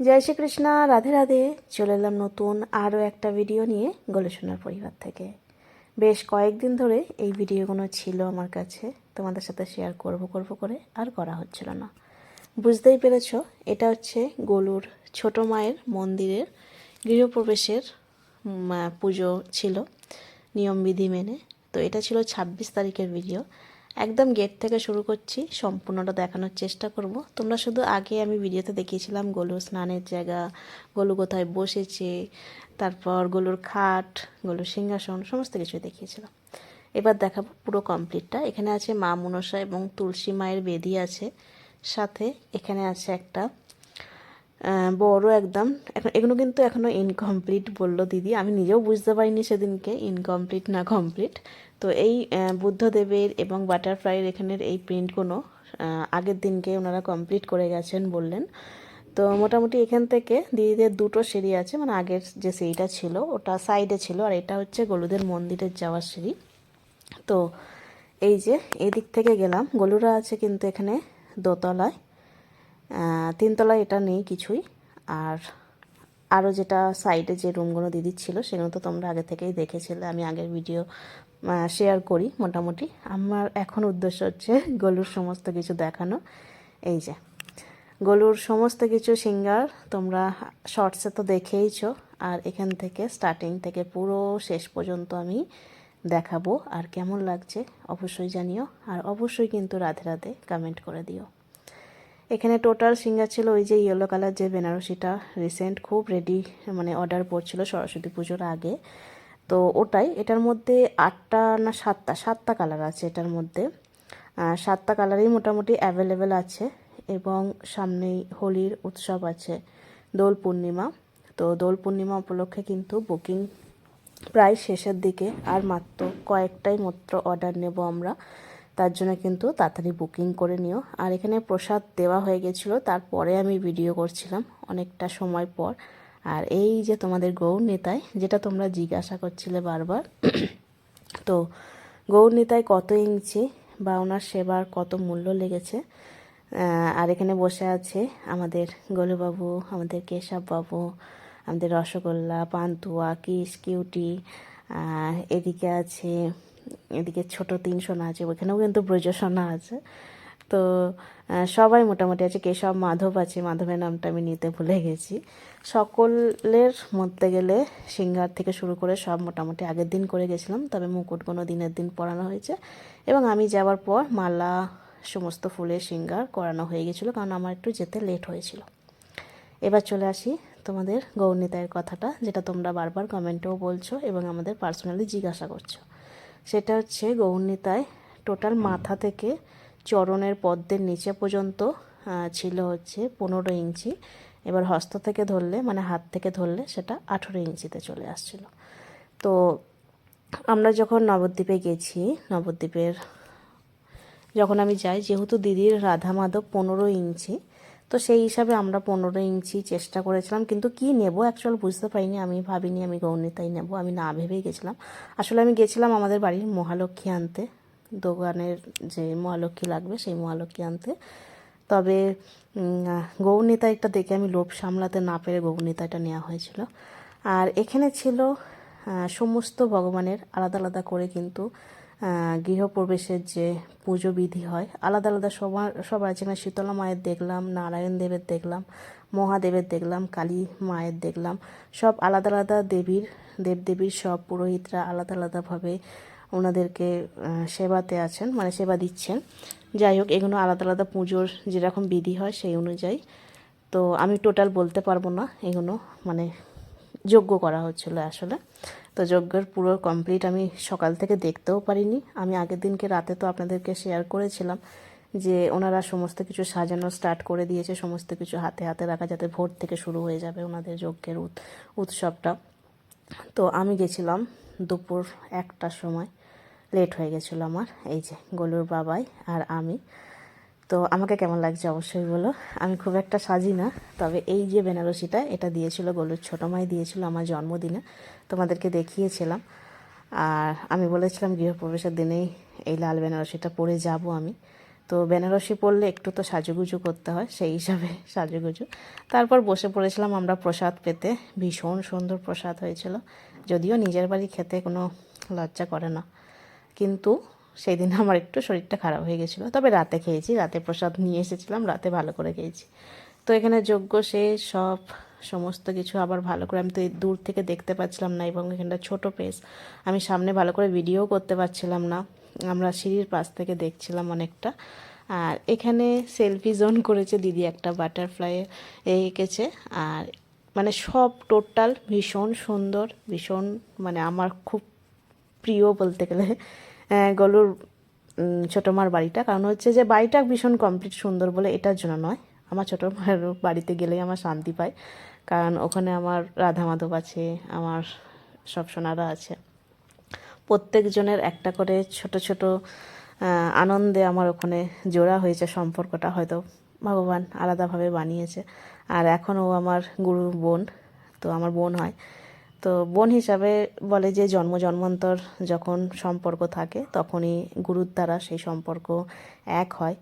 জয় শ্রীকৃষ্ণ রাধে রাধে। চলে এলাম নতুন আরও একটা ভিডিও নিয়ে গোলেশোনার পরিবার থেকে। বেশ কয়েকদিন ধরে এই ভিডিওগুলো ছিল আমার কাছে। তোমাদের সাথে শেয়ার করব করব করে আর করা হচ্ছিল না। বুঝতেই পেরেছ, এটা হচ্ছে গোলুর ছোট মায়ের মন্দিরের গৃহপ্রবেশের পুজো ছিল, নিয়মবিধি মেনে। তো এটা ছিল ছাব্বিশ তারিখের ভিডিও একদম গেট থেকে শুরু করছি, সম্পূর্ণটা দেখানোর চেষ্টা করব। তোমরা শুধু আগে আমি ভিডিওতে দেখিয়েছিলাম গলু স্নানের জায়গা, গলু কোথায় বসেছে, তারপর গলুর খাট, গলুর সিংহাসন, সমস্ত কিছু দেখিয়েছিলাম। এবার দেখাবো পুরো কমপ্লিটটা এখানে আছে মা মনসা এবং তুলসী মায়ের বেদি আছে। সাথে এখানে আছে একটা বড় একদম, এখন এগুলো কিন্তু এখনও ইনকমপ্লিট বলল দিদি। আমি নিজেও বুঝতে পারিনি সেদিনকে ইনকমপ্লিট না কমপ্লিট তো এই বুদ্ধদেবের এবং বাটারফ্লাইয়ের এখানের এই প্রিন্টগুলো আগের দিনকে ওনারা কমপ্লিট করে গেছেন বললেন। তো মোটামুটি এখান থেকে দিদিদের দুটো সিঁড়ি আছে মানে আগের যে সিঁড়িটা ছিল, ওটা সাইডে ছিল, আর এটা হচ্ছে গলুদের মন্দিরের যাওয়ার সিঁড়ি। তো এই যে এই দিক থেকে গেলাম, গলুরা আছে কিন্তু এখানে দোতলায়। তিনতলায় এটা নেই কিছুই। আর আরও যেটা সাইডে যে রুমগুলো দিদির ছিল, সেগুলো তো তোমরা আগে থেকেই দেখেছিলে, আমি আগের ভিডিও শেয়ার করি মোটামুটি। আমার এখন উদ্দেশ্য হচ্ছে গলুর সমস্ত কিছু দেখানো। এই যে, গলুর সমস্ত কিছু সিঙ্গার তোমরা শর্টসে তো দেখেইছো। আর এখান থেকে স্টার্টিং থেকে পুরো শেষ পর্যন্ত আমি দেখাবো আর কেমন লাগছে অবশ্যই জানিও। আর অবশ্যই কিন্তু রাধে রাধে কমেন্ট করে দিও। এখানে টোটাল সিঙ্গার ছিল ওই যে ইয়েলো কালার যে বেনারসিটা রিসেন্ট খুব রেডি মানে অর্ডার পড়ছিল সরস্বতী পুজোর আগে। তো ওটাই, এটার মধ্যে আটটা না সাতটা সাতটা কালার আছে এটার মধ্যে। সাতটা কালারই মোটামুটি অ্যাভেলেবেল আছে এবং সামনেই হোলির উৎসব আছে দোল পূর্ণিমা। তো দোল পূর্ণিমা উপলক্ষে কিন্তু বুকিং প্রায় শেষের দিকে আর মাত্র কয়েকটাই মাত্র অর্ডার নেব আমরা। তার জন্য কিন্তু তাড়াতাড়ি বুকিং করে নিও। আর এখানে প্রসাদ দেওয়া হয়ে গেছিল, তারপরে আমি ভিডিও করছিলাম অনেকটা সময় পর। আর এই যে তোমাদের গৌর নেতায় যেটা তোমরা জিজ্ঞাসা করছিলে বারবার, তো গৌর নেতায় কত ইঞ্চি বা ওনার সেবার কত মূল্য লেগেছে? আর এখানে বসে আছে আমাদের গোলুবাবু, আমাদের কেশববাবু আমাদের রসগোল্লা, পান্তুয়া কিস কিউটি এদিকে আছে, এদিকে ছোট তিন সোনা আছে, ওখানেও কিন্তু ব্রজ সোনা আছে। তো সবাই মোটামুটি আছে, কেশব, মাধব আছে, মাধবের নামটা আমি নিতে ভুলে গেছি। সকলের মধ্যে গেলে সিঙ্গার থেকে শুরু করে সব মোটামুটি আগের দিন করে গেছিলাম, তবে মুকুট কোনো দিনের দিন পরানো হয়েছে। এবং আমি যাওয়ার পর মালা, সমস্ত ফুলের সিঙ্গার করানো হয়ে গেছিল, কারণ আমার একটু যেতে লেট হয়েছিল। এবার চলে আসি তোমাদের গৌরনীতায়ের কথাটা, যেটা তোমরা বারবার কমেন্টেও বলছো এবং আমাদের পার্সোনালি জিজ্ঞাসা করছ। সেটা হচ্ছে গৌরনীতায় টোটাল মাথা থেকে চরণের পদ্মের নিচে পর্যন্ত ছিল হচ্ছে পনেরো ইঞ্চি। এবার হস্ত থেকে ধরলে মানে হাত থেকে ধরলে সেটা আঠেরো ইঞ্চিতে চলে আসছিল। তো আমরা যখন নবদ্বীপে গেছি, নবদ্বীপের, যখন আমি যাই, যেহেতু দিদির রাধা মাধব পনেরো ইঞ্চি তো সেই হিসাবে আমরা পনেরো ইঞ্চি চেষ্টা করেছিলাম, কিন্তু কি নেব অ্যাকচুয়াল বুঝতে পারিনি, আমি ভাবিনি, আমি গৌরনীতাই নেব, আমি না ভেবেই গেছিলাম। আসলে আমি গেছিলাম আমাদের বাড়ির মহালক্ষ্মী আনতে, দোকানের যে মহালক্ষ্মী লাগবে সেই মহালক্ষ্মী আনতে। তবে গৌরনীতাইটা দেখে আমি লোভ সামলাতে না পেরে গৌরনীতাইটা নেওয়া হয়েছিল। আর এখানে ছিল সমস্ত ভগবানের আলাদা আলাদা করে কিন্তু গৃহপ্রবেশের যে পুজো বিধি হয়, আলাদা আলাদা সবার সবার যেখানে শীতলা মায়ের দেখলাম, নারায়ণ দেবের দেখলাম, মহাদেবের দেখলাম, কালী মায়ের দেখলাম। সব আলাদা আলাদা দেবীর, দেবদেবীর সব পুরোহিতরা আলাদা আলাদাভাবে ওনাদেরকে সেবাতে আছেন মানে সেবা দিচ্ছেন। যাই হোক, এগুলো আলাদা আলাদা পুজোর যেরকম বিধি হয় সেই অনুযায়ী। তো আমি টোটাল বলতে পারব না এগুলো মানে যজ্ঞ করা হচ্ছিল আসলে। তো যজ্ঞের পুরো কমপ্লিট আমি সকাল থেকে দেখতেও পারিনি। আমি আগের দিনকে রাতে তো আপনাদেরকে শেয়ার করেছিলাম যে ওনারা সমস্ত কিছু সাজানো স্টার্ট করে দিয়েছে, সমস্ত কিছু হাতে হাতে রাখা যাতে ভোর থেকে শুরু হয়ে যাবে ওনাদের যজ্ঞের উৎ- উৎসবটা। তো আমি গেছিলাম দুপুর একটার সময়। লেট হয়ে গেছিল আমার। এই যে, গোলুর বাবাই আর আমি। তো আমাকে কেমন লাগছে অবশ্যই বলো। আমি খুব একটা সাজি না, তবে এই যে বেনারসিটা, এটা দিয়েছিল গলুর ছোটো মাই, দিয়েছিল আমার জন্মদিনে। তোমাদেরকে দেখিয়েছিলাম। আর আমি বলেছিলাম গৃহপ্রবেশের দিনেই এই লাল বেনারসিটা পরে যাব আমি। তো বেনারসি পরলে একটু তো সাজুগুজু করতে হয়, সেই হিসাবে সাজুগুজু। তারপর বসে পড়েছিলাম আমরা প্রসাদ পেতে। ভীষণ সুন্দর প্রসাদ হয়েছিল। যদিও নিজের বাড়ি খেতে কোনো লজ্জা করে না। কিন্তু সেই দিন আমার একটু শরীরটা খারাপ হয়ে গেছিল। তবে রাতে খেয়েছি, রাতে প্রসাদ নিয়ে এসেছিলাম, রাতে ভালো করে খেয়েছি। তো এখানে যজ্ঞ শেষ সব সমস্ত কিছু আবার ভালো করে আমি তো দূর থেকে দেখতে পাচ্ছিলাম না এবং এখানটা ছোট পেস আমি সামনে ভালো করে ভিডিও করতে পারছিলাম না। আমরা সিঁড়ির পাশ থেকে দেখছিলাম অনেকটা। আর এখানে সেলফি জোন করেছে দিদি একটা বাটারফ্লাই এঁকেছে। আর মানে সব টোটাল ভীষণ সুন্দর, ভীষণ মানে আমার খুব প্রিয় বলতে গেলে। গলুর ছোটো মার বাড়িটা। কারণ হচ্ছে যে বাড়িটা ভীষণ কমপ্লিট সুন্দর বলে এটার জন্য নয়। আমার ছোটো মায়ের বাড়িতে গেলেই আমার শান্তি পাই কারণ ওখানে আমার রাধা মাধব আছে, আমার সব সোনারা আছে। প্রত্যেকজনের একটা করে ছোট ছোট আনন্দে আমার ওখানে জোড়া হয়েছে। সম্পর্কটা হয়তো ভগবান আলাদাভাবে বানিয়েছে। আর এখন ও আমার গুরু বোন, তো আমার বোন হয়। তো বোন হিসাবে বলে যে জন্ম জন্মান্তর যখন সম্পর্ক থাকে, তখনই গুরুর দ্বারা সেই সম্পর্ক এক হয়।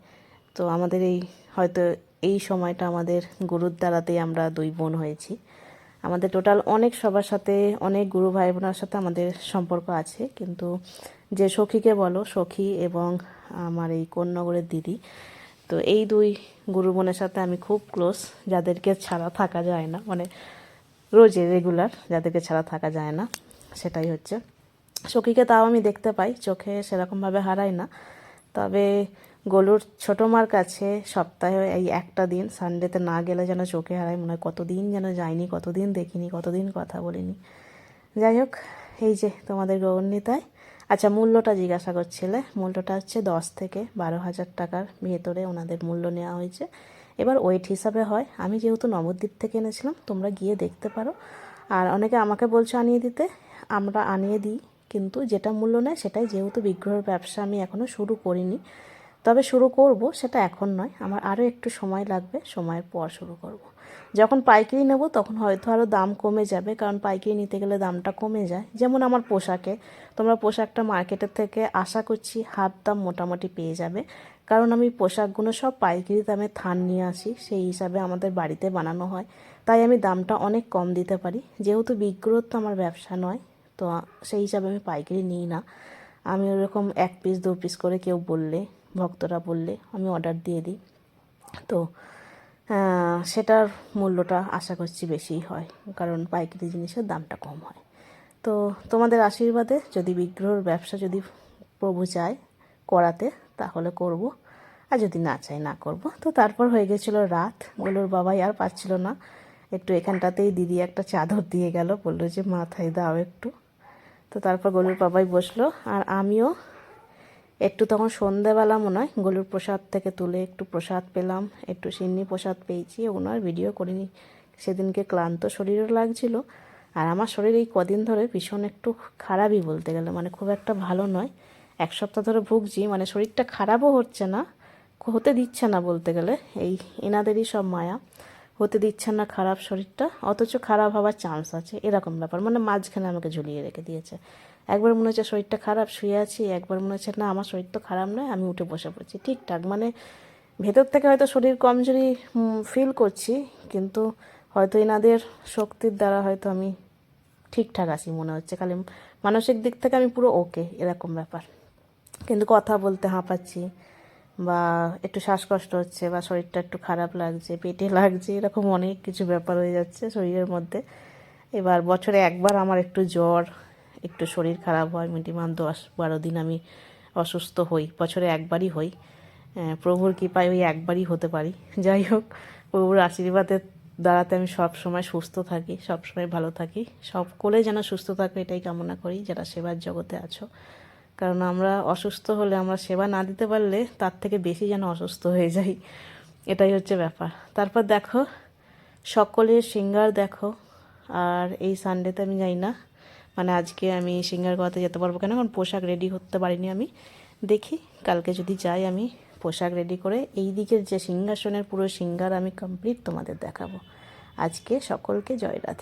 তো আমাদের এই, হয়তো এই সময়টা আমাদের গুরুর দ্বারাতেই আমরা দুই বোন হয়েছি। আমাদের টোটাল অনেক সবার সাথে, অনেক গুরু ভাই বোনের সাথে আমাদের সম্পর্ক আছে। কিন্তু যে সখীকে বলো, সখী এবং আমার এই কন্যাগরের দিদি, তো এই দুই গুরু বোনের সাথে আমি খুব ক্লোজ যাদেরকে ছাড়া থাকা যায় না। মানে রোজে রেগুলার যাদেরকে ছাড়া থাকা যায় না, সেটাই হচ্ছে। সখীকে তাও আমি দেখতে পাই, চোখে সেরকমভাবে হারাই না। তবে গলুর ছোটো মার কাছে সপ্তাহে এই একটা দিন সানডেতে না গেলে যেন চোখে হারাই মনে হয় কতদিন যেন যাইনি কতদিন দেখিনি, কতদিন কথা বলিনি। যাই হোক, এই যে তোমাদের গৌরনীতায় আচ্ছা মূল্যটা জিজ্ঞাসা করছিলে। মূল্যটা হচ্ছে দশ থেকে বারো হাজার টাকার ভেতরে ওনাদের মূল্য নেওয়া হয়েছে। এবার ওয়েট হিসাবে হয়। আমি যেহেতু নবদ্বীপ থেকে এনেছিলাম, তোমরা গিয়ে দেখতে পারো। আর অনেকে আমাকে বলছো আনিয়ে দিতে, আমরা আনিয়ে দিই। কিন্তু যেটা মূল্য নেয় সেটাই, যেহেতু বিগ্রহের ব্যবসা আমি এখনও শুরু করিনি। তবে শুরু করব সেটা এখন নয়, আমার আরও একটু সময় লাগবে, সময়ের পর শুরু করব। যখন পাইকারি নেব তখন হয়তো আরও দাম কমে যাবে, কারণ পাইকারি নিতে গেলে দামটা কমে যায়। যেমন আমার পোশাকে, তোমরা পোশাকটা মার্কেটের থেকে আশা করছি হাফ দাম মোটামুটি পেয়ে যাবে। কারণ আমি পোশাকগুলো সব পাইকারি দামে থান নিয়ে আসি, সেই হিসাবে আমাদের বাড়িতে বানানো হয়। তাই আমি দামটা অনেক কম দিতে পারি। যেহেতু বিগ্রহ তো আমার ব্যবসা নয়, তো সেই হিসাবে আমি পাইকারি নিই না। আমি ওরকম এক পিস দু পিস করে কেউ বললে ভক্তরা বললে, আমি অর্ডার দিয়ে দিই। তো সেটার মূল্যটা আশা করছি বেশিই হয়, কারণ পাইকারি জিনিসের দামটা কম হয়। তো, তোমাদের আশীর্বাদে যদি বিগ্রহর ব্যবসা যদি প্রভু চায় করাতে, তাহলে করব। আর যদি না চাই না করব। তো তারপর হয়ে গেছিল রাত। গোলুর বাবাই আর পাচ্ছিল না। একটু এখানটাতেই দিদি একটা চাদর দিয়ে গেল, বলল যে, মাথায় দাও একটু। তো তারপর গলুর বাবাই বসল। আর আমিও একটু তখন সন্ধেবেলা মনে হয়, গলুর প্রসাদ থেকে তুলে একটু প্রসাদ পেলাম, একটু সিন্নি প্রসাদ পেয়েছি, ওগুলো আর ভিডিও করিনি। সেদিনকে ক্লান্ত শরীরও লাগছিল, আর আমার শরীর এই কদিন ধরে ভীষণ একটু খারাপই বলতে গেলে মানে খুব একটা ভালো নয়। এক সপ্তাহ ধরে ভুগছি মানে শরীরটা খারাপও হচ্ছে না, হতে দিচ্ছে না বলতে গেলে, এই এনাদেরই সব মায়া। হতে দিচ্ছে না খারাপ শরীরটা, অথচ খারাপ হওয়ার চান্স আছে, এরকম ব্যাপার মানে মাঝখানে আমাকে ঝুলিয়ে রেখে দিয়েছে। একবার মনে হচ্ছে শরীরটা খারাপ, শুয়ে আছি, একবার মনে হচ্ছে না, আমার শরীর তো খারাপ নয়, আমি উঠে বসে পড়ছি। ঠিকঠাক মানে ভেতর থেকে হয়তো শরীর কমজোরি ফিল করছি, কিন্তু হয়তো এনাদের শক্তির দ্বারা হয়তো আমি ঠিকঠাক আছি মনে হচ্ছে। খালি মানসিক দিক থেকে আমি পুরো ওকে এরকম ব্যাপার। কিন্তু কথা বলতে হাঁপাচ্ছি বা একটু শ্বাসকষ্ট হচ্ছে বা শরীরটা একটু খারাপ লাগছে, পেটে লাগছে, এরকম অনেক কিছু ব্যাপার হয়ে যাচ্ছে শরীরের মধ্যে। এবার বছরে একবার আমার একটু জ্বর একটু শরীর খারাপ হয়, মিনিমাম দশ বারো দিন আমি অসুস্থ হই, বছরে একবারই হই। প্রভুর কৃপায় ওই একবারই হতে পারি। যাই হোক, প্রভুর আশীর্বাদের দ্বারাতে আমি সব সময় সুস্থ থাকি, সব সময় ভালো থাকি। সব কোলে যেন সুস্থ থাকে, এটাই কামনা করি, যারা সেবার জগতে আছো। কারণ আমরা অসুস্থ হলে আমরা সেবা না দিতে পারলে তার থেকে বেশি যেন অসুস্থ হয়ে যাই। এটাই হচ্ছে ব্যাপার। তারপর দেখো, সকলের সিঙ্গার দেখো। আর এই সানডেতে আমি যাই না মানে আজকে আমি সিঙ্গার করাতে যেতে পারব কেন? কারণ পোশাক রেডি করতে পারিনি আমি। দেখি, কালকে যদি যাই আমি পোশাক রেডি করে এই দিকের যে সিংহাসনের পুরো সিঙ্গার আমি কমপ্লিট তোমাদের দেখাবো। আজকে সকলকে জয় রাধে।